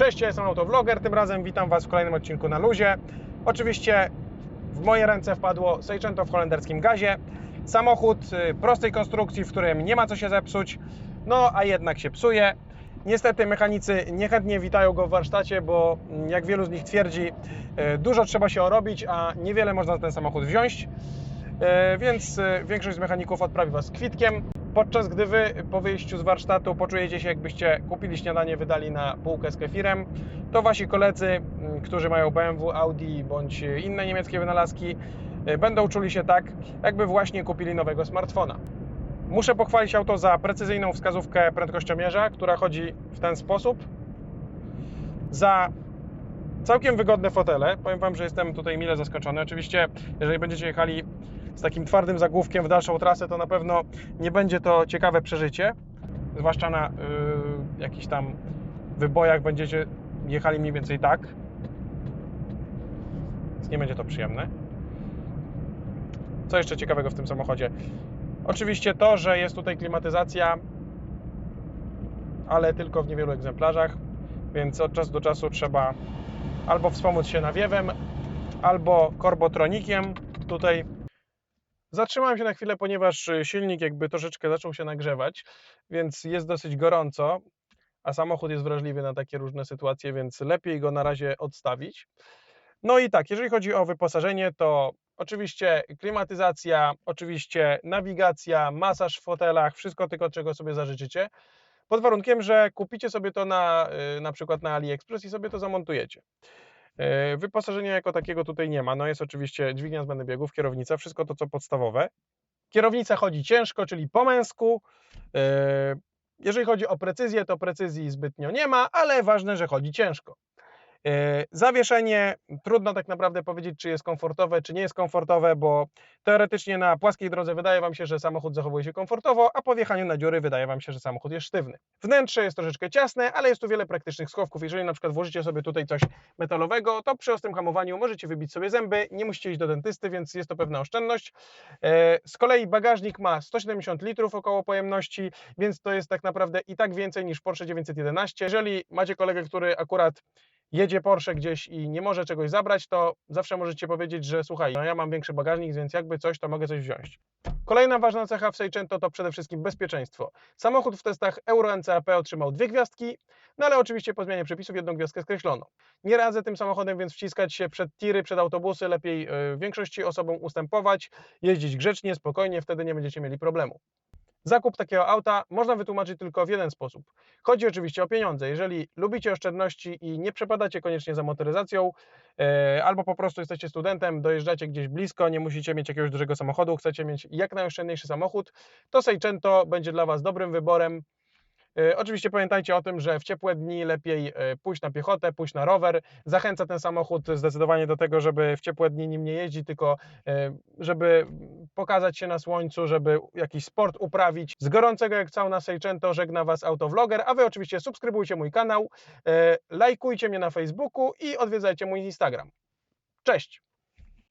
Cześć, ja jestem Autovlogger, tym razem witam Was w kolejnym odcinku na luzie. Oczywiście w moje ręce wpadło Seicento w holenderskim gazie. Samochód y, prostej konstrukcji, w którym nie ma co się zepsuć, no a jednak się psuje. Niestety mechanicy niechętnie witają go w warsztacie, bo mm, jak wielu z nich twierdzi, y, dużo trzeba się orobić, a niewiele można za ten samochód wziąć. E, Więc większość z mechaników odprawi Was kwitkiem. Podczas gdy Wy po wyjściu z warsztatu poczujecie się, jakbyście kupili śniadanie, wydali na półkę z kefirem, to Wasi koledzy, m, którzy mają BMW, Audi bądź inne niemieckie wynalazki, e, będą czuli się tak, jakby właśnie kupili nowego smartfona. Muszę pochwalić auto za precyzyjną wskazówkę prędkościomierza, która chodzi w ten sposób. Za całkiem wygodne fotele. Powiem Wam, że jestem tutaj mile zaskoczony. Oczywiście, jeżeli będziecie jechali z takim twardym zagłówkiem w dalszą trasę, to na pewno nie będzie to ciekawe przeżycie. Zwłaszcza na y, jakichś tam wybojach będziecie jechali mniej więcej tak. Więc nie będzie to przyjemne. Co jeszcze ciekawego w tym samochodzie? Oczywiście to, że jest tutaj klimatyzacja, ale tylko w niewielu egzemplarzach, więc od czasu do czasu trzeba albo wspomóc się nawiewem, albo korbotronikiem. Tutaj zatrzymałem się na chwilę, ponieważ y, silnik jakby troszeczkę zaczął się nagrzewać, więc jest dosyć gorąco, a samochód jest wrażliwy na takie różne sytuacje, więc lepiej go na razie odstawić. No i tak, jeżeli chodzi o wyposażenie, to oczywiście klimatyzacja, oczywiście nawigacja, masaż w fotelach, wszystko tylko czego sobie zażyczycie. Pod warunkiem, że kupicie sobie to na, y, na przykład na AliExpress i sobie to zamontujecie. E, Wyposażenia jako takiego tutaj nie ma. No jest oczywiście dźwignia zmiany biegów, kierownica, wszystko to co podstawowe. Kierownica chodzi ciężko, czyli po męsku. E, Jeżeli chodzi o precyzję, to precyzji zbytnio nie ma, ale ważne, że chodzi ciężko. E, Zawieszenie, trudno tak naprawdę powiedzieć, czy jest komfortowe, czy nie jest komfortowe, bo teoretycznie na płaskiej drodze wydaje Wam się, że samochód zachowuje się komfortowo, a po wjechaniu na dziury wydaje Wam się, że samochód jest sztywny. Wnętrze jest troszeczkę ciasne, ale jest tu wiele praktycznych schowków. Jeżeli na przykład włożycie sobie tutaj coś metalowego, to przy ostrym hamowaniu możecie wybić sobie zęby, nie musicie iść do dentysty, więc jest to pewna oszczędność. E, Z kolei bagażnik ma 170 litrów około pojemności, więc to jest tak naprawdę i tak więcej niż Porsche 911. Jeżeli macie kolegę, który akurat jedzie Porsche gdzieś i nie może czegoś zabrać, to zawsze możecie powiedzieć, że słuchaj, no ja mam większy bagażnik, więc jakby coś, to mogę coś wziąć. Kolejna ważna cecha w Seicento to przede wszystkim bezpieczeństwo. Samochód w testach Euro NCAP otrzymał dwie gwiazdki, no ale oczywiście po zmianie przepisów jedną gwiazdkę skreślono. Nie radzę tym samochodem więc wciskać się przed tiry, przed autobusy, lepiej y, większości osobom ustępować, jeździć grzecznie, spokojnie, wtedy nie będziecie mieli problemu. Zakup takiego auta można wytłumaczyć tylko w jeden sposób. Chodzi oczywiście o pieniądze. Jeżeli lubicie oszczędności i nie przepadacie koniecznie za motoryzacją, e, albo po prostu jesteście studentem, dojeżdżacie gdzieś blisko, nie musicie mieć jakiegoś dużego samochodu, chcecie mieć jak najoszczędniejszy samochód, to Seicento będzie dla Was dobrym wyborem. E, Oczywiście pamiętajcie o tym, że w ciepłe dni lepiej e, pójść na piechotę, pójść na rower. Zachęca ten samochód zdecydowanie do tego, żeby w ciepłe dni nim nie jeździć, tylko żeby pokazać się na słońcu, żeby jakiś sport uprawić. Z gorącego jak sauna Seicento żegna Was Autovlogger, a Wy oczywiście subskrybujcie mój kanał, e, lajkujcie mnie na Facebooku i odwiedzajcie mój Instagram. Cześć!